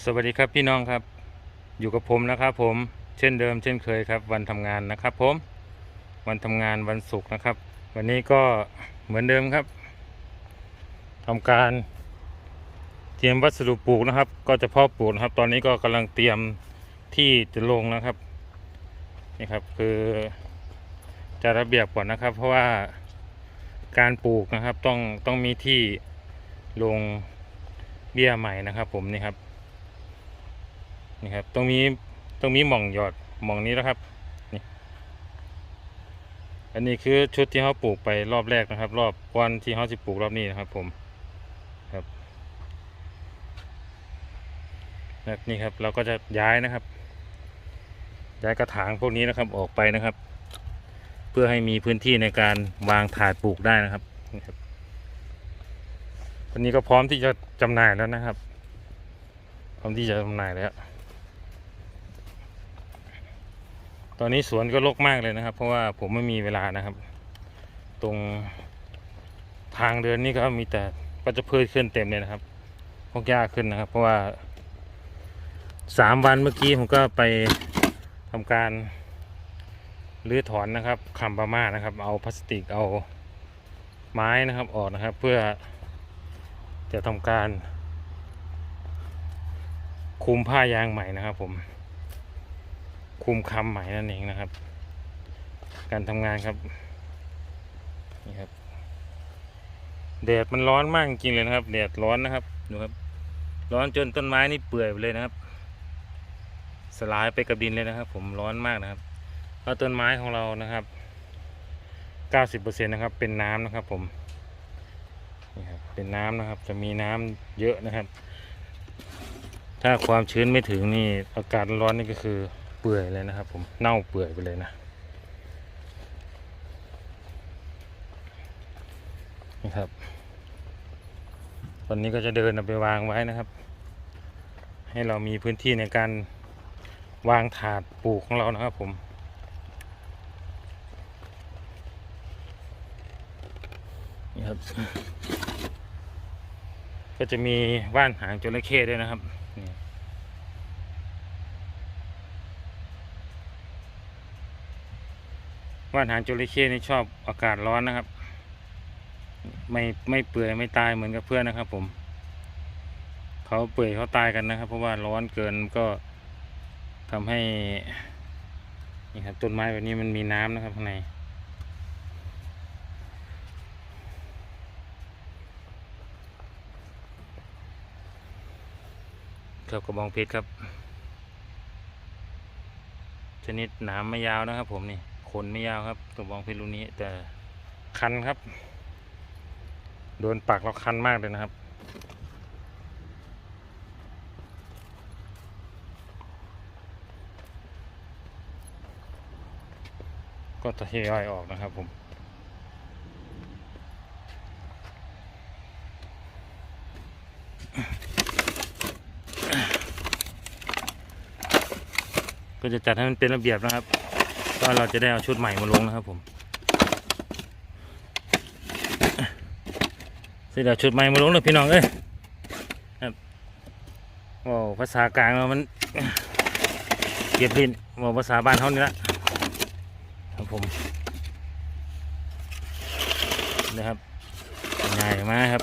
สวัสดีครับพี่น้องครับ อยู่กับผมนะครับผมเช่นเดิมเช่นเคยครับ วันทำงานนะครับผมวันทำงานวันศุกร์นะครับ วันนี้ก็เหมือนเดิมครับทำการเตรียมวัสดุปลูกนะครับ ก็จะเพาะปลูกนะครับ ตอนนี้ก็กำลังเตรียมที่จะลงนะครับนี่ครับคือจะระเบียบก่อนนะครับ เพราะว่าการปลูกนะครับต้องต้องมีที่ลงเบี้ยใหม่นะครับ ผมนี่ครับ นี่ครับตรงนี้ตรงนี้หม่องหยอดหม่องนี้แล้วครับนี่อันนี้คือชุดที่เขาปลูกไปรอบแรกนะครับ รอบวันที่เขาจะปลูกรอบนี้นะครับ ผมครับนี้ครับเราก็จะย้ายนะครับ ย้ายกระถางพวกนี้นะครับออกไปนะครับ เพื่อให้มีพื้นที่ในการวางถาดปลูกได้นะครับนี่ครับวันนี้ก็พร้อมที่จะจำหน่ายแล้วนะครับ พร้อมที่จะจำหน่ายแล้ว ตอนนี้สวนก็รกมากเลยนะครับ เพราะว่าผมไม่มีเวลานะครับ ตรงทางเดินนี่ก็มีแต่ก็จะเพิ่มขึ้นเต็มเลยนะครับพวกหญ้าขึ้นนะครับ เพราะว่าสามวันเมื่อกี้ผมก็ไปทำการรื้อถอนนะครับคำประมานะครับ เอาพลาสติกเอาไม้นะครับออกนะครับ เพื่อจะทำการคุมผ้ายางใหม่นะครับผม คุมคำใหม่นั่นเองนะครับ การทำงานครับนี่ครับแดดมันร้อนมากจริงเลยนะครับแดดร้อนนะครับดูครับ ร้อนจนต้นไม้นี่เปื่อยไปเลยนะครับ สลายไปกับดินเลยนะครับ ผมร้อนมากนะครับแล้วต้นไม้ของเรานะครับ90%นะครับเป็นน้ำนะครับผมนี่ครับเป็นน้ำนะครับจะมีน้ำเยอะนะครับ ถ้าความชื้นไม่ถึงนี่อากาศร้อนนี่ก็คือ เปื่อยเลยนะครับ ผมเน่าเปื่อยไปเลยนะนี่ครับตอนนี้ก็จะเดินเอาไปวางไว้นะครับ ให้เรามีพื้นที่ในการวางถาดปลูกของเรานะครับผมนี่ครับ ก็จะมีว่านหางจระเข้ด้วยนะครับนี่ ว่านหางจระเข้นี่ชอบอากาศร้อนนะครับ ไม่ไม่เปื่อยไม่ตายเหมือนกับเพื่อนนะครับ ผม เขาเปื่อยเขาตายกันนะครับ เพราะว่าร้อนเกินก็ทำให้นี่ครับต้นไม้แบบนี้มันมีน้ำนะครับข้างในครับกระบองเพชรครับ ชนิดหนามไม่ยาวนะครับผมนี่ ขนไม่ยาวครับกระบองเพชรรุ่นนี้แต่คันครับ โดนปักแล้วคันมากเลยนะครับ ก็จะทยอยออกนะครับผมก็จะจัดให้มันเป็นระเบียบนะครับ ก็เราจะได้เอาชุดใหม่มาลงนะครับผมสร็จแล้วชุดใหม่มาลงเลยพี่น้องเอ้ยครับว้าวภาษากลางเรามันเก็บดินว้าวภาษาบ้านเขานี่ละครับผมนะครับง่ายมากครับ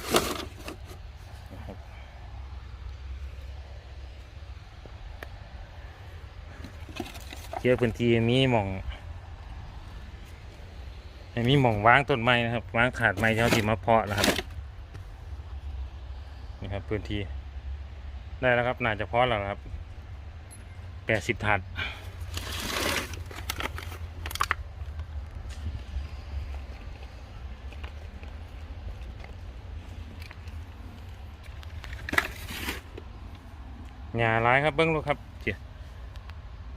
เกี่ยวพื้นที่มีหม่องมีหม่องวางต้นไม้นะครับวางขาดไม้ที่เขาที่มาเพาะนะครับนี่ครับพื้นที่ได้แล้วครับน่าจะเพาะแล้วครับแปดสิบถัดหญ้าร้ายครับเบิ้งลูกครับ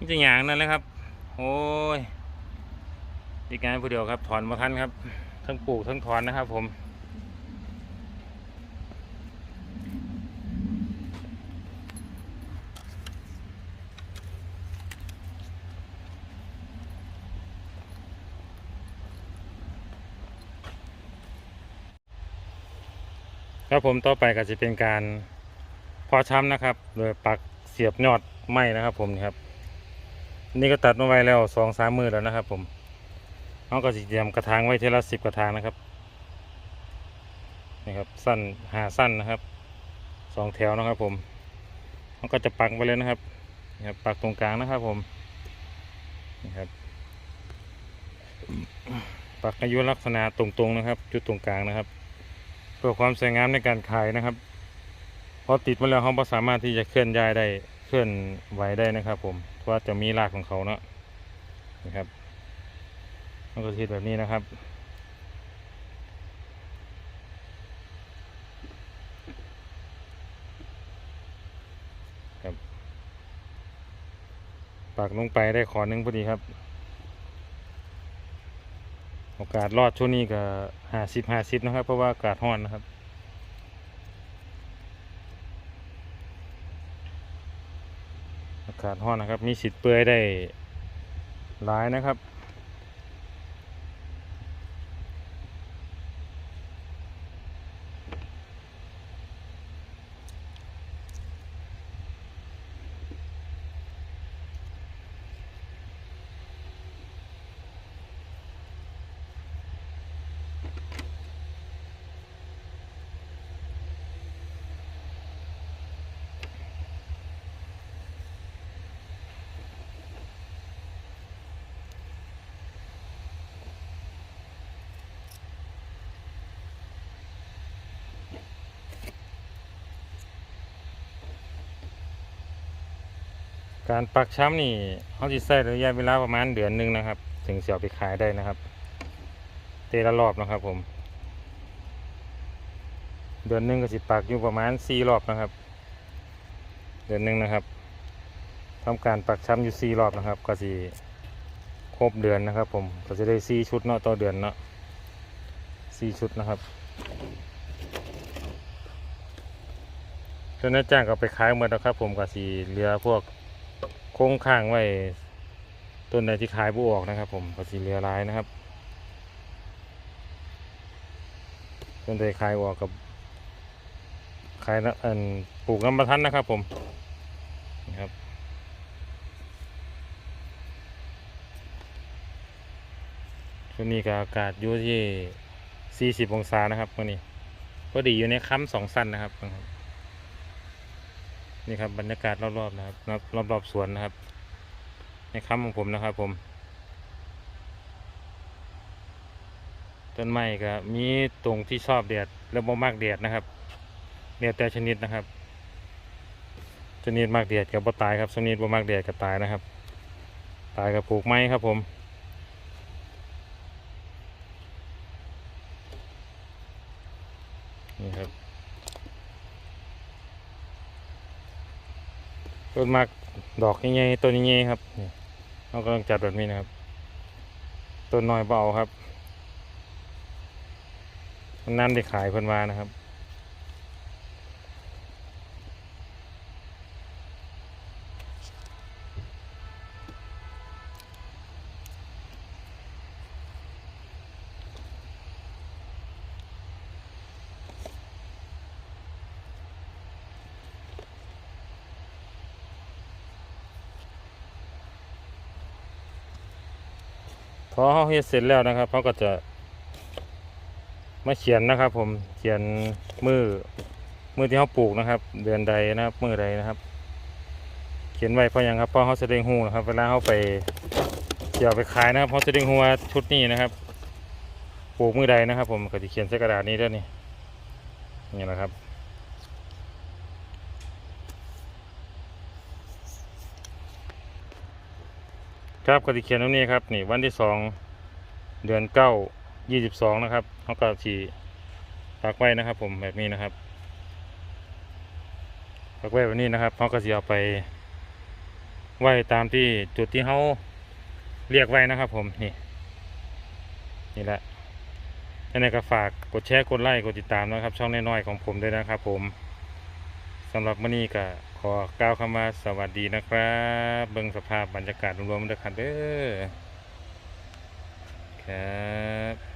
นี่จะหยางนั่นแหละครับ โอ้ยอีกงานผู้เดียวครับ ถอนมาทันครับ ทั้งปลูกทั้งถอนนะครับ ผมครับผมต่อไปก็จะเป็นการพอช้ำนะครับ โดยปักเสียบยอดไม้นะครับผมครับ นี่ก็ตัดมาไว้แล้วสองสามมือแล้วนะครับ ผมเขาก็สิเตรียมกระถางไว้เทละสิบกระถางนะครับนี่ครับสั้นหาสั้นนะครับสองแถวนะครับ ผมเขาก็จะปักไปเลยนะครับนี่ครับปักตรงกลางนะครับ ผมนี่ครับ ปักอายุลักษณะตรงๆนะครับ จุดตรงกลางนะครับ เพื่อความสวยงามในการขายนะครับพอติดมาแล้วเขาสามารถที่จะเคลื่อนย้ายได้เคลื่อนไหวได้นะครับ ผม ว่าจะมีรากของเขาเนาะนะครับมันก็คิดแบบนี้นะครับครับปักลงไปได้ขอหนึ่งพอดีครับ โอกาสรอดช่วงนี้ก็ห้าสิบห้าสิบนะครับ เพราะว่าอากาศร้อนนะครับ อา กาศห้อนนะครับ มีสิทธิ์เปื่อยได้หลายนะครับ การปักช้ำนี่เขาจะใช้ระยะเวลาประมาณเดือนหนึ่งนะครับ ถึงจะเอาไปขายได้นะครับ เตละรอบนะครับ ผม เดือนหนึ่งก็สิปักอยู่ประมาณสี่รอบนะครับ เดือนหนึ่งนะครับทำการปักช้ำอยู่สี่รอบนะครับ ก็สิครบเดือนนะครับ ผมก็จะได้สี่ชุดเนาะต่อเดือนเนาะสี่ชุดนะครับจนนายจ้างก็ไปขายหมดแล้วครับ ผมก็สีเหลือพวก โค้งข้างไว้ ต้นใดที่ขายผู้ออกนะครับ ผมก็สีเหลือร้ายนะครับ ต้นใดขายออกกับขายนะอันปลูกน้ำประทันนะครับ ผมนะครับช่วงนี้ก็อากาศอยู่ที่ 40 องศานะครับวันนี้ ก็ดีอยู่ในค้ำสองสั้นนะครับ นี่ครับบรรยากาศรอบๆนะครับรอบรอบๆสวนนะครับ ในค้ำของผมนะครับผม ต้นไม้ก็มีตรงที่ชอบแดดและบ่มากแดดนะครับแดดแต่ชนิดนะครับ ชนิดมากแดดกับบ่ตายครับชนิดบ่มากแดดก็ตายนะครับ ตายกับปลูกไม้ครับผม นี่ครับ ต้นมากดอกใหญ่ๆต้นใหญ่ๆครับเรากำลังจัดแบบนี้นะครับต้นน้อยเบาครับมันนั่นได้ขายเพิ่นมานะครับ พอเขาเฮ็ดเสร็จแล้วนะครับเขาก็จะมาเขียนนะครับ ผมเขียนมือมือที่เขาปลูกนะครับ เดือนใดนะครับมือใดนะครับ เขียนไว้เพราะยังครับเพราะเขาจะได้หูนะครับ เวลาเขาไปเกี่ยวไปขายนะครับเขาจะได้หูว่าชุดนี้นะครับ ปลูกมือใดนะครับ ผมก็จะเขียนใส่กระดาษนี้ด้วยนี่นี่แหละครับ ครับก็จะเขียนตรงนี้ครับนี่วันที่สองเดือนเก้ายี่สิบสองนะครับเขาก็ฉีปักไว้นะครับ ผมแบบนี้นะครับปักไว้แบบนี้นะครับเขาก็จะเอาไปไว้ตามที่จุดที่เขาเรียกไว้นะครับ ผมนี่นี่แหละยังไงก็ฝากกดแชร์กดไลค์กดติดตามนะครับ ช่องน้อยๆของผมด้วยนะครับ ผมสำหรับมื้อนี้ก็ ขอกล่าวคำว่าสวัสดีนะครับ เบิ่งสภาพบรรยากาศรวมๆด้วยครับเด้อครับ